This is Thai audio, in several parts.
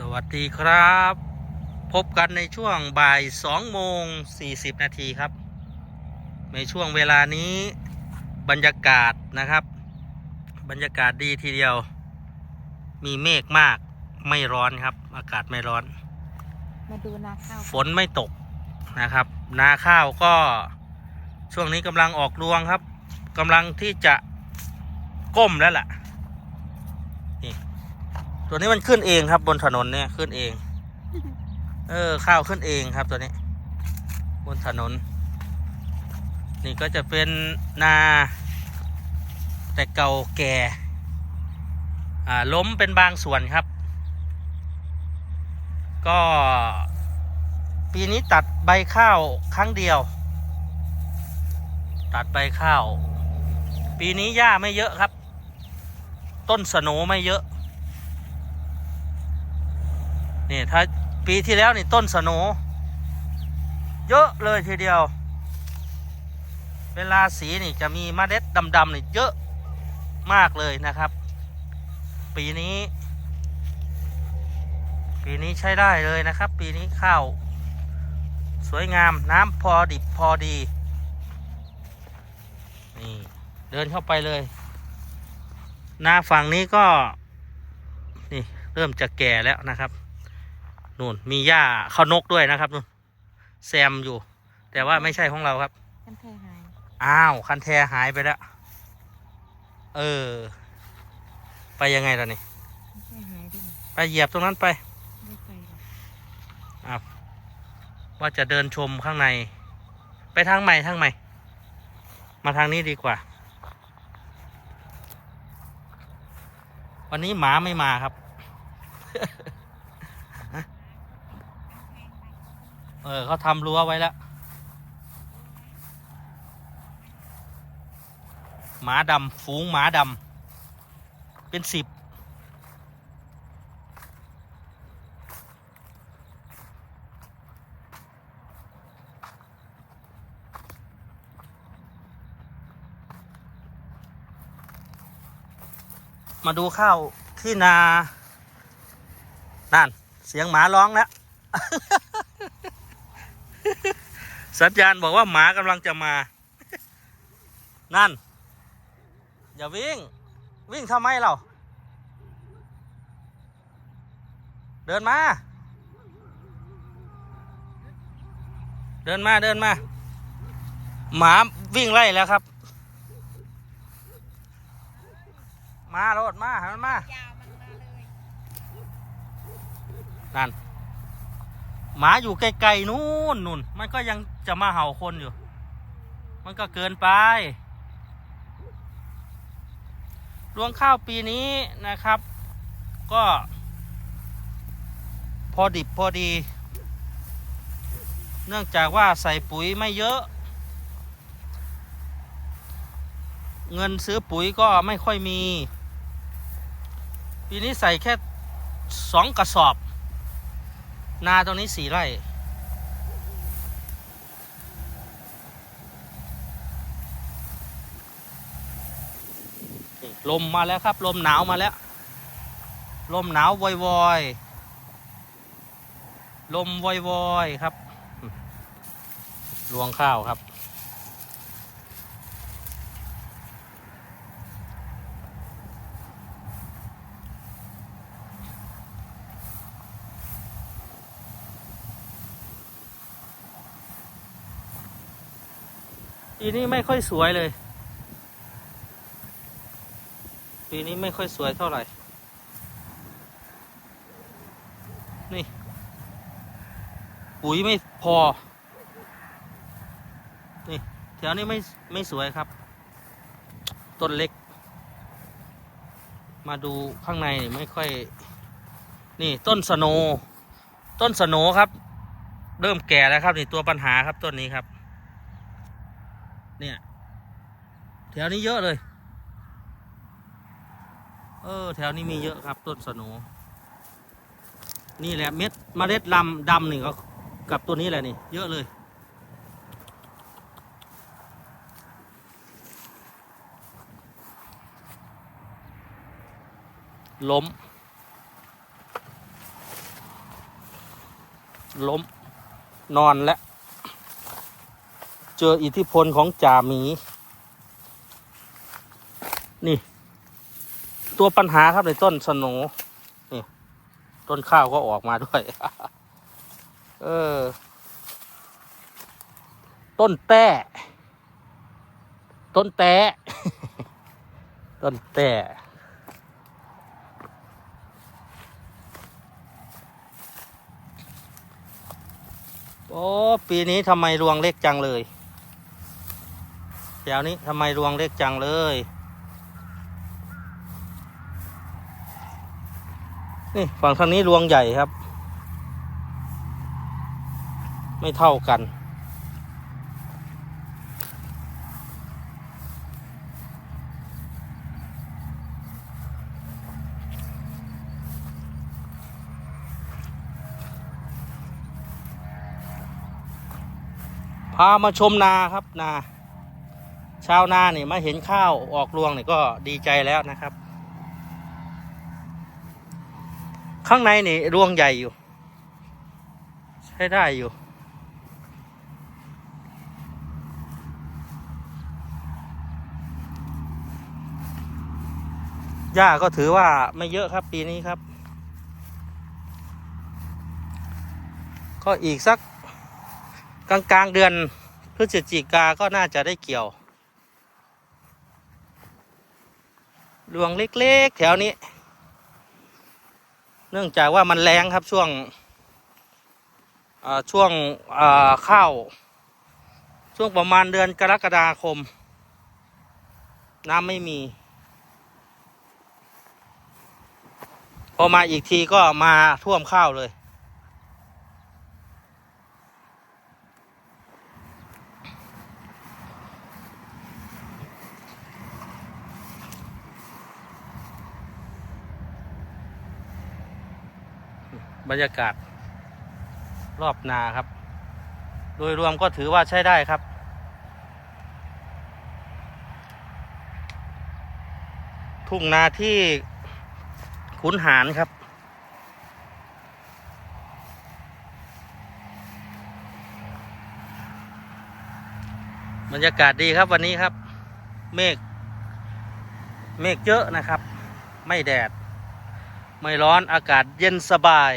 สวัสดีครับ พบกันในช่วงบ่าย2โมง40นาทีครับ ในช่วงเวลานี้บรรยากาศนะครับ บรรยากาศดีทีเดียว มีเมฆมากไม่ร้อนครับ อากาศไม่ร้อน มาดูนาข้าวฝนไม่ตกนะครับ นาข้าวก็ช่วงนี้กำลังออกรวงครับกำลังที่จะก้มแล้วล่ะนี่ ตัวนี้มันขึ้นเองครับ บนถนนเนี่ยขึ้นเอง เออ ข้าวขึ้นเองครับตัวนี้ บนถนน นี่ก็จะเป็นนา แต่เก่าแก่ อ่า ล้มเป็นบางส่วนครับ ก็ ปีนี้ตัดใบข้าวครั้งเดียว ตัดใบข้าว ปีนี้หญ้าไม่เยอะครับ ต้นสโนไม่เยอะ นี่ถ้าปีที่แล้วนี่ต้นสโหนเยอะเลยทีเดียว เวลาสีนี่จะมีมเมล็ดดำๆนี่เยอะมากเลยนะครับ ปีนี้ ปีนี้ใช้ได้เลยนะครับ ปีนี้ข้าวสวยงามน้ำพอดิบพอดี นี่เดินเข้าไปเลย หน้าฝั่งนี้ก็ นี่เริ่มจะแก่แล้วนะครับ นู่นมีหญ้าข้าวนกด้วยนะครับนู่นแซมอยู่ แต่ว่าไม่ใช่ของเราครับกันแท้หายอ้าวคันแทหายไปแล้ว เออ ไปยังไงล่ะนี่กันแท้หายดิไปเหยียบตรงนั้นไป ไม่ไปหรอกอะว่าจะเดินชมข้างใน ไปทางใหม่ทางใหม่ มาทางนี้ดีกว่า วันนี้หมาไม่มาครับ เออเขาทำรั้วไว้แล้ว หมาดำฝูงหมาดำเป็นสิบมาดูข้าวที่นา นั่น เสียงหมาร้องแล้ว สัญญาณบอกว่าหมากำลังจะมา นั่น อย่าวิ่ง วิ่งทำไมเรา เดินมา เดินมาเดินมา หมาวิ่งไล่แล้วครับ มาโรดมาหันมายาวมันมาเลยนั่น หมาอยู่ไกลๆนู่นนู่นมันก็ยังจะมาเห่าคนอยู่ มันก็เกินไป รวงข้าวปีนี้นะครับ ก็ พอดิบพอดี เนื่องจากว่าใส่ปุ๋ยไม่เยอะ เงินซื้อปุ๋ยก็ไม่ค่อยมี ปีนี้ใส่แค่สองกระสอบ นาตรงนี้สี่ไร่ลมมาแล้วครับ ลมหนาวมาแล้ว ลมหนาววอยวอยๆลมวอยวอยๆครับรวงข้าวครับ ปีนี้ไม่ค่อยสวยเลย ปีนี้ไม่ค่อยสวยเท่าไหร่ นี่ ปุ๋ยไม่พอ นี่แถวนี้ไม่ไม่สวยครับ ต้นเล็ก มาดูข้างในนี่ไม่ค่อย นี่ต้นสโนว์ต้นสโนว์ครับ เริ่มแก่แล้วครับ นี่ตัวปัญหาครับต้นนี้ครับ เนี่ยแถวนี้เยอะเลย เออ แถวนี้มีเยอะครับต้นสโหนนี่แหละเม็ดเมล็ดลำดำนี่ก็กับตัวนี้แหละนี่ เยอะเลยล้ม ล้ม นอนแล้ว เจออิทธิพลของจ่าหมี นี่ ตัวปัญหาครับในต้นสโหนนี่ ต้นข้าวก็ออกมาด้วย เออ ต้นแต้ ต้นแต้ ต้นแต้โอ้ ปีนี้ทำไมรวงเล็กจังเลย เดี๋ยวนี้ทำไมรวงเล็กจังเลย นี่ฝั่งทางนี้รวงใหญ่ครับ ไม่เท่ากัน พามาชมนาครับนา ชาวนาเนี่ยมาเห็นข้าวออกรวงเนี่ยก็ดีใจแล้วนะครับ ข้างในนี่รวงใหญ่อยู่ ใช้ได้อยู่ หญ้าก็ถือว่าไม่เยอะครับปีนี้ครับ ก็อีกสักกลางกลางๆเดือนพฤศจิกาก็น่าจะได้เกี่ยว ดวงเล็กๆ แถวนี้ เนื่องจากว่ามันแรงครับช่วงช่วงข้าว ช่วงประมาณเดือนกรกฎาคม น้ำไม่มี พอมาอีกทีก็มาท่วมข้าวเลย บรรยากาศรอบนาครับ โดยรวมก็ถือว่าใช้ได้ครับ ทุ่งนาที่ขุนหารครับ บรรยากาศดีครับวันนี้ครับ เมฆเมฆเยอะนะครับ ไม่แดด ไม่ร้อนอากาศเย็นสบาย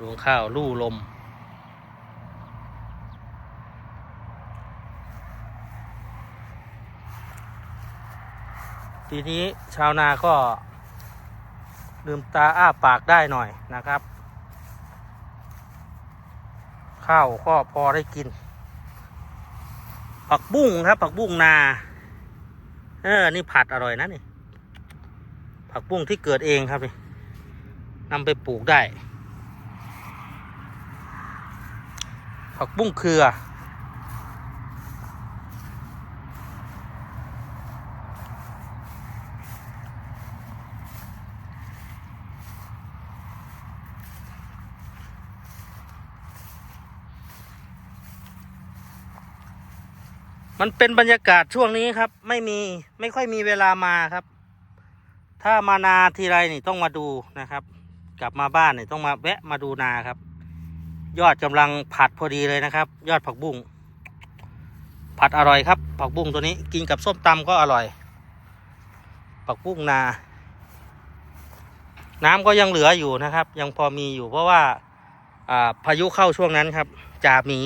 รวงข้าวลู่ลมทีนี้ชาวนาก็ ลืมตาอ้าปากได้หน่อยนะครับ ข้าวก็พอได้กิน ผักบุ้งครับ ผักบุ้งนา เออ นี่ผัดอร่อยนะนี่ ผักบุ้งที่เกิดเองครับนี่นำไปปลูกได้ ผักบุ้งเครือ มันเป็นบรรยากาศช่วงนี้ครับ ไม่มีไม่ค่อยมีเวลามาครับ ถ้ามานาทีไรนี่ต้องมาดูนะครับ กลับมาบ้านนี่ต้องมาแวะมาดูนาครับ ยอดกำลังผัดพอดีเลยนะครับ ยอดผักบุ้งผัดอร่อยครับ ผักบุ้งตัวนี้กินกับส้มตำก็อร่อย ผักบุ้งนา น้ำก็ยังเหลืออยู่นะครับ ยังพอมีอยู่เพราะว่าอ่าพายุเข้าช่วงนั้นครับจ่าหมี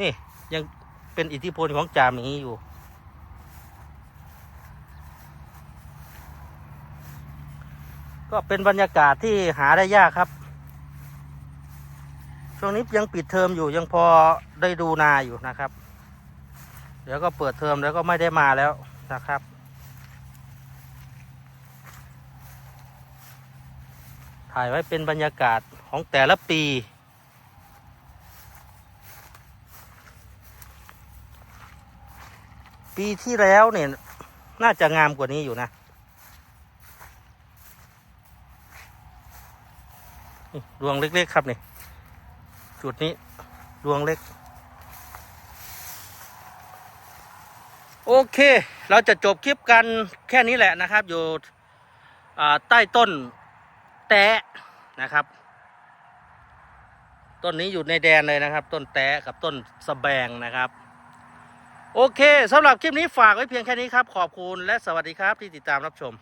นี่ เป็นอิทธิพลของจ่าหมีอยู่ ก็เป็นบรรยากาศที่หาได้ยากครับ ช่วงนี้ยังปิดเทอมอยู่ยังพอได้ดูนาอยู่นะครับ เดี๋ยวก็เปิดเทอมแล้วก็ไม่ได้มาแล้วนะครับถ่ายไว้เป็นบรรยากาศของแต่ละปี ปีที่แล้วเนี่ย น่าจะงามกว่านี้อยู่นะ ดวงเล็กๆครับนี่ จุดนี้ ดวงเล็ก โอเค เราจะจบคลิปกันแค่นี้แหละนะครับ อยู่ใต้ต้นแตะนะครับ ต้นนี้อยู่ในแดนเลยนะครับ ต้นแตะกับต้นสแบงนะครับ โอเคสำหรับคลิปนี้ฝากไว้เพียงแค่นี้ครับ ขอบคุณและสวัสดีครับที่ติดตามรับชม